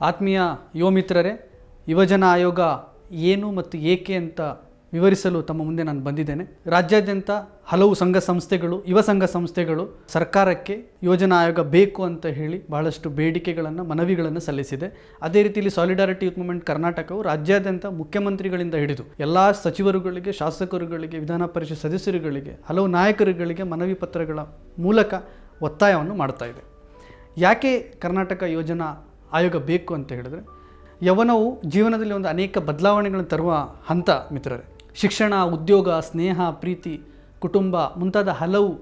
ಆತ್ಮೀಯ ಯುವ ಮಿತ್ರರೇ ಯುವಜನ ಆಯೋಗ ಏನು ಮತ್ತು ಏಕೆ ಅಂತ ವಿವರಿಸಲು ತಮ್ಮ ಮುಂದೆ ನಾನು ಬಂದಿದ್ದೇನೆ. ರಾಜ್ಯಾದ್ಯಂತ ಹಲವು ಸಂಘ ಸಂಸ್ಥೆಗಳು, ಯುವ ಸಂಘ ಸಂಸ್ಥೆಗಳು ಸರ್ಕಾರಕ್ಕೆ ಯೋಜನಾ ಆಯೋಗ ಬೇಕು ಅಂತ ಹೇಳಿ ಬಹಳಷ್ಟು ಬೇಡಿಕೆಗಳನ್ನು, ಮನವಿಗಳನ್ನು ಸಲ್ಲಿಸಿದೆ. ಅದೇ ರೀತಿಯಲ್ಲಿ ಸಾಲಿಡಾರಿಟಿ ಯೂತ್ ಮೂವ್ಮೆಂಟ್ ಕರ್ನಾಟಕವು ರಾಜ್ಯಾದ್ಯಂತ ಮುಖ್ಯಮಂತ್ರಿಗಳಿಂದ ಹಿಡಿದು ಎಲ್ಲ ಸಚಿವರುಗಳಿಗೆ, ಶಾಸಕರುಗಳಿಗೆ, ವಿಧಾನ ಪರಿಷತ್ ಸದಸ್ಯರುಗಳಿಗೆ, ಹಲವು ನಾಯಕರುಗಳಿಗೆ ಮನವಿ ಪತ್ರಗಳ ಮೂಲಕ ಒತ್ತಾಯವನ್ನು ಮಾಡ್ತಾ ಇದೆ. ಯಾಕೆ ಕರ್ನಾಟಕ ಯೋಜನಾ ಆಯೋಗ ಬೇಕು ಅಂತ ಹೇಳಿದ್ರೆ, ಯವನವು ಜೀವನದಲ್ಲಿ ಒಂದು ಅನೇಕ ಬದಲಾವಣೆಗಳನ್ನು ತರುವ ಹಂತ ಮಿತ್ರರೇ. ಶಿಕ್ಷಣ, ಉದ್ಯೋಗ, ಸ್ನೇಹ, ಪ್ರೀತಿ, ಕುಟುಂಬ ಮುಂತಾದ ಹಲವು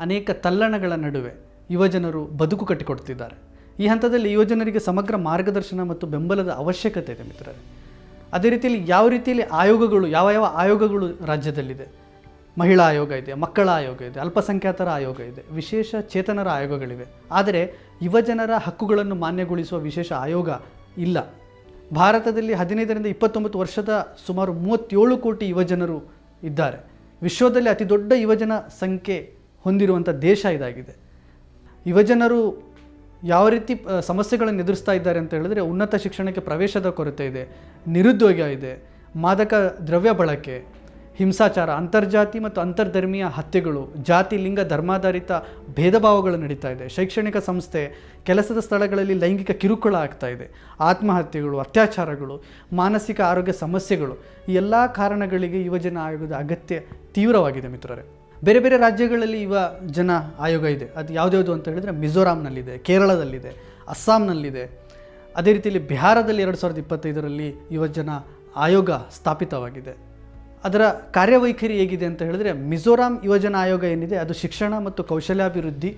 ಅನೇಕ ತಲ್ಲಣಗಳ ನಡುವೆ ಯುವಜನರು ಬದುಕು ಕಟ್ಟಿಕೊಡ್ತಿದ್ದಾರೆ. ಈ ಹಂತದಲ್ಲಿ ಯುವಜನರಿಗೆ ಸಮಗ್ರ ಮಾರ್ಗದರ್ಶನ ಮತ್ತು ಬೆಂಬಲದ ಅವಶ್ಯಕತೆ ಇದೆ ಮಿತ್ರರೇ. ಅದೇ ರೀತಿಯಲ್ಲಿ ಯಾವ ರೀತಿಯಲ್ಲಿ ಆಯೋಗಗಳು, ಯಾವ ಯಾವ ಆಯೋಗಗಳು ರಾಜ್ಯದಲ್ಲಿದೆ ಮಹಿಳಾ ಆಯೋಗ ಇದೆ, ಮಕ್ಕಳ ಆಯೋಗ ಇದೆ, ಅಲ್ಪಸಂಖ್ಯಾತರ ಆಯೋಗ ಇದೆ, ವಿಶೇಷ ಚೇತನರ ಆಯೋಗಗಳಿವೆ. ಆದರೆ ಯುವಜನರ ಹಕ್ಕುಗಳನ್ನು ಮಾನ್ಯಗೊಳಿಸುವ ವಿಶೇಷ ಆಯೋಗ ಇಲ್ಲ. ಭಾರತದಲ್ಲಿ ಹದಿನೈದರಿಂದ ಇಪ್ಪತ್ತೊಂಬತ್ತು ವರ್ಷದ ಸುಮಾರು ಮೂವತ್ತೇಳು ಕೋಟಿ ಯುವಜನರು ಇದ್ದಾರೆ. ವಿಶ್ವದಲ್ಲಿ ಅತಿ ದೊಡ್ಡ ಯುವಜನ ಸಂಖ್ಯೆ ಹೊಂದಿರುವಂಥ ದೇಶ ಇದಾಗಿದೆ. ಯುವಜನರು ಯಾವ ರೀತಿ ಸಮಸ್ಯೆಗಳನ್ನು ಎದುರಿಸ್ತಾ ಇದ್ದಾರೆ ಅಂತ ಹೇಳಿದ್ರೆ ಉನ್ನತ ಶಿಕ್ಷಣಕ್ಕೆ ಪ್ರವೇಶದ ಕೊರತೆ ಇದೆ, ನಿರುದ್ಯೋಗ ಇದೆ, ಮಾದಕ ದ್ರವ್ಯ ಬಳಕೆ ಹಿಂಸಾಚಾರ, ಅಂತರ್ಜಾತಿ ಮತ್ತು ಅಂತರ್ಧರ್ಮೀಯ ಹತ್ಯೆಗಳು, ಜಾತಿ, ಲಿಂಗ, ಧರ್ಮಾಧಾರಿತ ಭೇದ ಭಾವಗಳು ನಡೀತಾ ಇದೆ. ಶೈಕ್ಷಣಿಕ ಸಂಸ್ಥೆ, ಕೆಲಸದ ಸ್ಥಳಗಳಲ್ಲಿ ಲೈಂಗಿಕ ಕಿರುಕುಳ ಆಗ್ತಾ ಇದೆ. ಆತ್ಮಹತ್ಯೆಗಳು, ಅತ್ಯಾಚಾರಗಳು, ಮಾನಸಿಕ ಆರೋಗ್ಯ ಸಮಸ್ಯೆಗಳು, ಈ ಎಲ್ಲ ಕಾರಣಗಳಿಗೆ ಯುವಜನ ಆಯೋಗದ ಅಗತ್ಯ ತೀವ್ರವಾಗಿದೆ ಮಿತ್ರರೇ. ಬೇರೆ ಬೇರೆ ರಾಜ್ಯಗಳಲ್ಲಿ ಯುವ ಜನ ಆಯೋಗ ಇದೆ. ಅದು ಯಾವುದ್ಯಾವುದು ಅಂತ ಹೇಳಿದರೆ ಮಿಜೋರಾಂನಲ್ಲಿದೆ, ಕೇರಳದಲ್ಲಿದೆ, ಅಸ್ಸಾಂನಲ್ಲಿದೆ. ಅದೇ ರೀತಿಯಲ್ಲಿ ಬಿಹಾರದಲ್ಲಿ ಎರಡು ಸಾವಿರದ ಇಪ್ಪತ್ತೈದರಲ್ಲಿ ಯುವಜನ ಆಯೋಗ ಸ್ಥಾಪಿತವಾಗಿದೆ. ಅದರ ಕಾರ್ಯವೈಖರಿ ಹೇಗಿದೆ ಅಂತ ಹೇಳಿದ್ರೆ ಮಿಜೋರಾಂ ಯುವಜನ ಆಯೋಗ ಏನಿದೆ, ಅದು ಶಿಕ್ಷಣ ಮತ್ತು ಕೌಶಲ್ಯಾಭಿವೃದ್ಧಿ,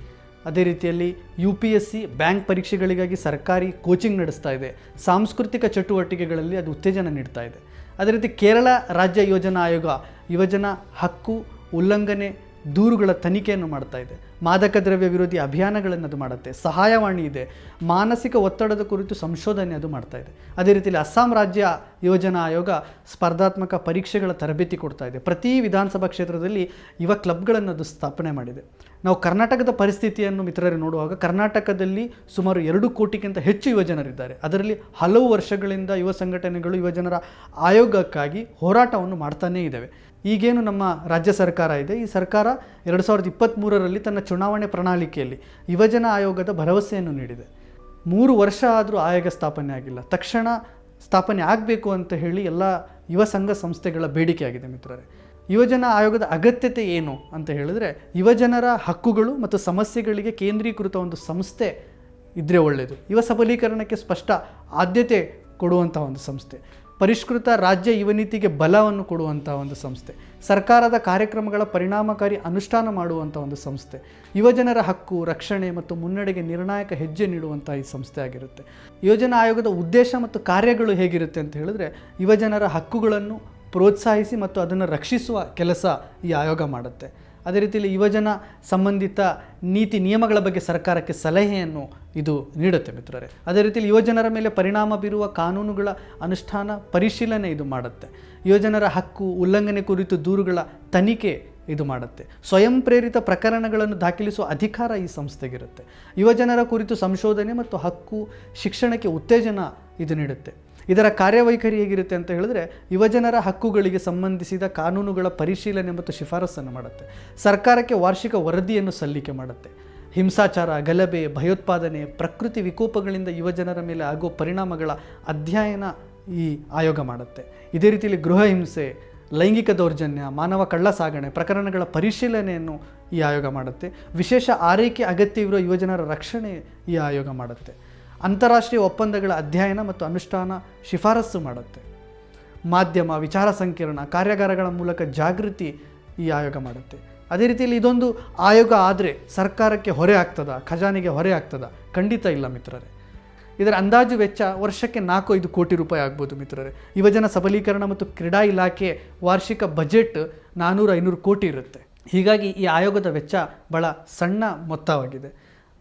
ಅದೇ ರೀತಿಯಲ್ಲಿ U P S C bank ಪರೀಕ್ಷೆಗಳಿಗಾಗಿ ಸರ್ಕಾರಿ ಕೋಚಿಂಗ್ ನಡೆಸ್ತಾ ಇದೆ. ಸಾಂಸ್ಕೃತಿಕ ಚಟುವಟಿಕೆಗಳಲ್ಲಿ ಅದು ಉತ್ತೇಜನ ನೀಡ್ತಾ ಇದೆ. ಅದೇ ರೀತಿ ಕೇರಳ ರಾಜ್ಯ ಯೋಜನಾ ಆಯೋಗ ಯುವಜನ ಹಕ್ಕು ಉಲ್ಲಂಘನೆ ದೂರುಗಳ ತನಿಖೆಯನ್ನು ಮಾಡ್ತಾ ಇದೆ. ಮಾದಕ ದ್ರವ್ಯ ವಿರೋಧಿ ಅಭಿಯಾನಗಳನ್ನು ಅದು ಮಾಡುತ್ತೆ. ಸಹಾಯವಾಣಿ ಇದೆ. ಮಾನಸಿಕ ಒತ್ತಡದ ಕುರಿತು ಸಂಶೋಧನೆ ಅದು ಮಾಡ್ತಾ ಇದೆ. ಅದೇ ರೀತಿಯಲ್ಲಿ ಅಸ್ಸಾಂ ರಾಜ್ಯ ಯೋಜನಾ ಆಯೋಗ ಸ್ಪರ್ಧಾತ್ಮಕ ಪರೀಕ್ಷೆಗಳ ತರಬೇತಿ ಕೊಡ್ತಾ ಇದೆ. ಪ್ರತಿ ವಿಧಾನಸಭಾ ಕ್ಷೇತ್ರದಲ್ಲಿ ಯುವ ಕ್ಲಬ್ಗಳನ್ನು ಅದು ಸ್ಥಾಪನೆ ಮಾಡಿದೆ. ನಾವು ಕರ್ನಾಟಕದ ಪರಿಸ್ಥಿತಿಯನ್ನು ಮಿತ್ರರೇ ನೋಡುವಾಗ ಕರ್ನಾಟಕದಲ್ಲಿ ಸುಮಾರು ಎರಡು ಕೋಟಿಗಿಂತ ಹೆಚ್ಚು ಯುವಜನರಿದ್ದಾರೆ. ಅದರಲ್ಲಿ ಹಲವು ವರ್ಷಗಳಿಂದ ಯುವ ಸಂಘಟನೆಗಳು ಯುವಜನರ ಆಯೋಗಕ್ಕಾಗಿ ಹೋರಾಟವನ್ನು ಮಾಡ್ತಾನೇ ಇದ್ದಾವೆ. ಈಗೇನು ನಮ್ಮ ರಾಜ್ಯ ಸರ್ಕಾರ ಇದೆ. ಈ ಸರ್ಕಾರ ಎರಡು ಸಾವಿರದ ಇಪ್ಪತ್ತ್ಮೂರರಲ್ಲಿ ತನ್ನ ಚುನಾವಣೆ ಪ್ರಣಾಳಿಕೆಯಲ್ಲಿ ಯುವಜನ ಆಯೋಗದ ಭರವಸೆಯನ್ನು ನೀಡಿದೆ. ಮೂರು ವರ್ಷ ಆದರೂ ಆಯೋಗ ಸ್ಥಾಪನೆ ಆಗಿಲ್ಲ. ತಕ್ಷಣ ಸ್ಥಾಪನೆ ಆಗಬೇಕು ಅಂತ ಹೇಳಿ ಎಲ್ಲ ಯುವ ಸಂಘ ಸಂಸ್ಥೆಗಳ ಬೇಡಿಕೆಯಾಗಿದೆ ಮಿತ್ರರೇ. ಯುವಜನ ಆಯೋಗದ ಅಗತ್ಯತೆ ಏನು ಅಂತ ಹೇಳಿದ್ರೆ, ಯುವಜನರ ಹಕ್ಕುಗಳು ಮತ್ತು ಸಮಸ್ಯೆಗಳಿಗೆ ಕೇಂದ್ರೀಕೃತ ಒಂದು ಸಂಸ್ಥೆ ಇದ್ದರೆ ಒಳ್ಳೆಯದು ಯುವ ಸಬಲೀಕರಣಕ್ಕೆ ಸ್ಪಷ್ಟ ಆದ್ಯತೆ ಕೊಡುವಂಥ ಒಂದು ಸಂಸ್ಥೆ. ಪರಿಷ್ಕೃತ ರಾಜ್ಯ ಯುವ ನೀತಿಗೆ ಬಲವನ್ನು ಕೊಡುವಂಥ ಒಂದು ಸಂಸ್ಥೆ. ಸರ್ಕಾರದ ಕಾರ್ಯಕ್ರಮಗಳ ಪರಿಣಾಮಕಾರಿ ಅನುಷ್ಠಾನ ಮಾಡುವಂಥ ಒಂದು ಸಂಸ್ಥೆ. ಯುವಜನರ ಹಕ್ಕು, ರಕ್ಷಣೆ ಮತ್ತು ಮುನ್ನಡೆಗೆ ನಿರ್ಣಾಯಕ ಹೆಜ್ಜೆ ನೀಡುವಂಥ ಈ ಸಂಸ್ಥೆ ಆಗಿರುತ್ತೆ. ಯೋಜನಾ ಆಯೋಗದ ಉದ್ದೇಶ ಮತ್ತು ಕಾರ್ಯಗಳು ಹೇಗಿರುತ್ತೆ ಅಂತ ಹೇಳಿದ್ರೆ, ಯುವಜನರ ಹಕ್ಕುಗಳನ್ನು ಪ್ರೋತ್ಸಾಹಿಸಿ ಮತ್ತು ಅದನ್ನು ರಕ್ಷಿಸುವ ಕೆಲಸ ಈ ಆಯೋಗ ಮಾಡುತ್ತೆ. ಅದೇ ರೀತಿಯಲ್ಲಿ ಯುವಜನ ಸಂಬಂಧಿತ ನೀತಿ ನಿಯಮಗಳ ಬಗ್ಗೆ ಸರ್ಕಾರಕ್ಕೆ ಸಲಹೆಯನ್ನು ಇದು ನೀಡುತ್ತೆ ಮಿತ್ರರೇ. ಅದೇ ರೀತಿಯಲ್ಲಿ ಯುವಜನರ ಮೇಲೆ ಪರಿಣಾಮ ಬೀರುವ ಕಾನೂನುಗಳ ಅನುಷ್ಠಾನ, ಪರಿಶೀಲನೆ ಇದು ಮಾಡುತ್ತೆ. ಯುವಜನರ ಹಕ್ಕು, ಉಲ್ಲಂಘನೆ ಕುರಿತು ದೂರುಗಳ ತನಿಖೆ ಇದು ಮಾಡುತ್ತೆ. ಸ್ವಯಂ ಪ್ರೇರಿತ ಪ್ರಕರಣಗಳನ್ನು ದಾಖಲಿಸುವ ಅಧಿಕಾರ ಈ ಸಂಸ್ಥೆಗಿರುತ್ತೆ ಯುವಜನರ ಕುರಿತು ಸಂಶೋಧನೆ ಮತ್ತು ಹಕ್ಕು, ಶಿಕ್ಷಣಕ್ಕೆ ಉತ್ತೇಜನ ಇದು ನೀಡುತ್ತೆ. ಇದರ ಕಾರ್ಯವೈಖರಿ ಹೇಗಿರುತ್ತೆ ಅಂತ ಹೇಳಿದ್ರೆ, ಯುವಜನರ ಹಕ್ಕುಗಳಿಗೆ ಸಂಬಂಧಿಸಿದ ಕಾನೂನುಗಳ ಪರಿಶೀಲನೆ ಮತ್ತು ಶಿಫಾರಸನ್ನು ಮಾಡುತ್ತೆ. ಸರ್ಕಾರಕ್ಕೆ ವಾರ್ಷಿಕ ವರದಿಯನ್ನು ಸಲ್ಲಿಕೆ ಮಾಡುತ್ತೆ. ಹಿಂಸಾಚಾರ, ಗಲಭೆ, ಭಯೋತ್ಪಾದನೆ, ಪ್ರಕೃತಿ ವಿಕೋಪಗಳಿಂದ ಯುವಜನರ ಮೇಲೆ ಆಗುವ ಪರಿಣಾಮಗಳ ಅಧ್ಯಯನ ಈ ಆಯೋಗ ಮಾಡುತ್ತೆ. ಇದೇ ರೀತಿಯಲ್ಲಿ ಗೃಹ ಹಿಂಸೆ, ಲೈಂಗಿಕ ದೌರ್ಜನ್ಯ, ಮಾನವ ಕಳ್ಳ ಸಾಗಣೆ ಪ್ರಕರಣಗಳ ಪರಿಶೀಲನೆಯನ್ನು ಈ ಆಯೋಗ ಮಾಡುತ್ತೆ. ವಿಶೇಷ ಆರೈಕೆ ಅಗತ್ಯವಿರುವ ಯುವಜನರ ರಕ್ಷಣೆ ಈ ಆಯೋಗ ಮಾಡುತ್ತೆ. ಅಂತಾರಾಷ್ಟ್ರೀಯ ಒಪ್ಪಂದಗಳ ಅಧ್ಯಯನ ಮತ್ತು ಅನುಷ್ಠಾನ ಶಿಫಾರಸು ಮಾಡುತ್ತೆ. ಮಾಧ್ಯಮ, ವಿಚಾರ ಸಂಕಿರಣ, ಕಾರ್ಯಾಗಾರಗಳ ಮೂಲಕ ಜಾಗೃತಿ ಈ ಆಯೋಗ ಮಾಡುತ್ತೆ. ಅದೇ ರೀತಿಯಲ್ಲಿ ಇದೊಂದು ಆಯೋಗ ಆದರೆ ಸರ್ಕಾರಕ್ಕೆ ಹೊರೆ ಆಗ್ತದ, ಖಜಾನೆಗೆ ಹೊರೆ ಆಗ್ತದ? ಖಂಡಿತ ಇಲ್ಲ ಮಿತ್ರರೇ. ಇದರ ಅಂದಾಜು ವೆಚ್ಚ ವರ್ಷಕ್ಕೆ ನಾಲ್ಕು ಐದು ಕೋಟಿ ರೂಪಾಯಿ ಆಗ್ಬೋದು ಮಿತ್ರರೇ. ಯುವಜನ ಸಬಲೀಕರಣ ಮತ್ತು ಕ್ರೀಡಾ ಇಲಾಖೆ ವಾರ್ಷಿಕ ಬಜೆಟ್ ನಾನ್ನೂರು ಐನೂರು ಕೋಟಿ ಇರುತ್ತೆ. ಹೀಗಾಗಿ ಈ ಆಯೋಗದ ವೆಚ್ಚ ಭಾಳ ಸಣ್ಣ ಮೊತ್ತವಾಗಿದೆ.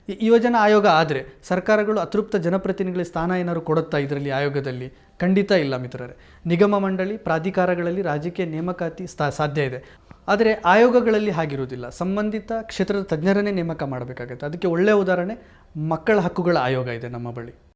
ಯೋಜನಾ ಆಯೋಗ ಆದರೆ ಸರ್ಕಾರಗಳು ಅತೃಪ್ತ ಜನಪ್ರತಿನಿಧಿಗಳಿಗೆ ಸ್ಥಾನ ಏನಾದ್ರು ಕೊಡುತ್ತಾ ಇದರಲ್ಲಿ ಆಯೋಗದಲ್ಲಿ? ಖಂಡಿತ ಇಲ್ಲ ಮಿತ್ರರೇ. ನಿಗಮ ಮಂಡಳಿ, ಪ್ರಾಧಿಕಾರಗಳಲ್ಲಿ ರಾಜಕೀಯ ನೇಮಕಾತಿ ಸಾಧ್ಯ ಇದೆ. ಆದರೆ ಆಯೋಗಗಳಲ್ಲಿ ಹಾಗಿರುವುದಿಲ್ಲ. ಸಂಬಂಧಿತ ಕ್ಷೇತ್ರದ ತಜ್ಞರನ್ನೇ ನೇಮಕ ಮಾಡಬೇಕಾಗುತ್ತೆ. ಅದಕ್ಕೆ ಒಳ್ಳೆಯ ಉದಾಹರಣೆ ಮಕ್ಕಳ ಹಕ್ಕುಗಳ ಆಯೋಗ ಇದೆ ನಮ್ಮ ಬಳಿ.